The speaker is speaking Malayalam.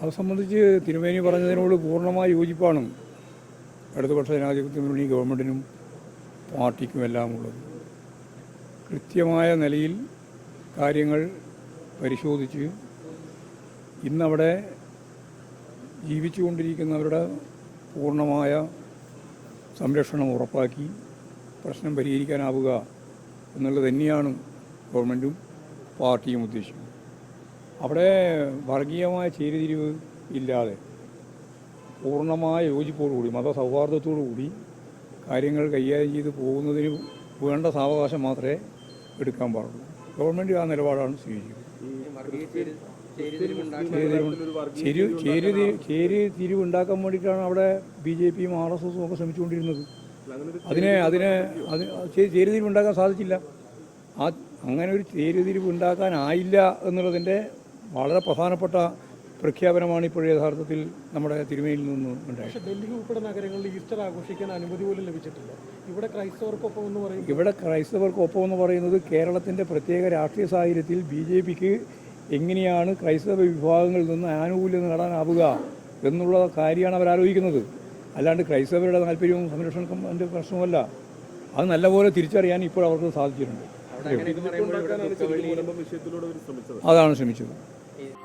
അത് സംബന്ധിച്ച് തിരുമേനി പറഞ്ഞതിനോട് പൂർണമായ യോജിപ്പാണ് ഇടതുപക്ഷ ജനാധിപത്യ മുന്നണി ഗവൺമെന്റിനും പാർട്ടിക്കും എല്ലാം ഉള്ളത്. കൃത്യമായ നിലയിൽ കാര്യങ്ങൾ പരിശോധിച്ച് ഇന്നവിടെ ജീവിച്ചുകൊണ്ടിരിക്കുന്നവരുടെ പൂർണമായ സംരക്ഷണം ഉറപ്പാക്കി പ്രശ്നം പരിഹരിക്കാനാവുക എന്നുള്ളത് തന്നെയാണ് ഗവൺമെന്റും പാർട്ടിയും ഉദ്ദേശിക്കുന്നത്. അവിടെ വർഗീയമായ ചേരിതിരിവ് ഇല്ലാതെ പൂർണമായ യോജിപ്പോടുകൂടി മതസൗഹാർദ്ദത്തോടുകൂടി കാര്യങ്ങൾ കൈകാര്യം ചെയ്ത് പോകുന്നതിന് വേണ്ട സാവകാശം മാത്രമേ എടുക്കാൻ പാടുള്ളൂ. ഗവൺമെന്റ് ആ നിലപാടാണ് സ്വീകരിക്കുന്നത്. ചേരി തിരിവുണ്ടാക്കാൻ വേണ്ടിയിട്ടാണ് അവിടെ ബി ജെ പിയും ആർ എസ് എസും ഒക്കെ ശ്രമിച്ചുകൊണ്ടിരുന്നത്. അതിനെ അതിനെ അത് ചേരിതിരിവ് ഉണ്ടാക്കാൻ സാധിച്ചില്ല. ആ അങ്ങനെ ഒരു ചേരിതിരിവ് ഉണ്ടാക്കാനായില്ല എന്നുള്ളതിന്റെ വളരെ പ്രധാനപ്പെട്ട പ്രഖ്യാപനമാണ് ഇപ്പോൾ യഥാർത്ഥത്തിൽ നമ്മുടെ തിരുമേനിൽ നിന്ന് ഉണ്ടായത്. ഡൽഹി ഉൾപ്പെടെ നഗരങ്ങളിൽ ഈസ്റ്റർ ആഘോഷിക്കാൻ അനുമതി പോലും ലഭിച്ചിട്ടില്ല. ഇവിടെ ക്രൈസ്തവർക്കൊപ്പം എന്ന് പറയും ഇവിടെ ക്രൈസ്തവർക്കൊപ്പം എന്ന് പറയുന്നത് കേരളത്തിന്റെ പ്രത്യേക രാഷ്ട്രീയ സാഹചര്യത്തിൽ ബി ജെ പിക്ക് എങ്ങനെയാണ് ക്രൈസ്തവ വിഭാഗങ്ങളിൽ നിന്ന് ആനുകൂല്യം നേടാനാവുക എന്നുള്ള കാര്യമാണ് അവർ ആലോചിക്കുന്നത് അല്ലാണ്ട് ക്രൈസ്തവരുടെ താല്പര്യവും സംരക്ഷണക്കും അതിന്റെ പ്രശ്നമല്ല അത് നല്ലപോലെ തിരിച്ചറിയാൻ ഇപ്പോൾ അവർക്ക് സാധിച്ചിട്ടുണ്ട്. അതാണ് ശ്രമിച്ചത്. is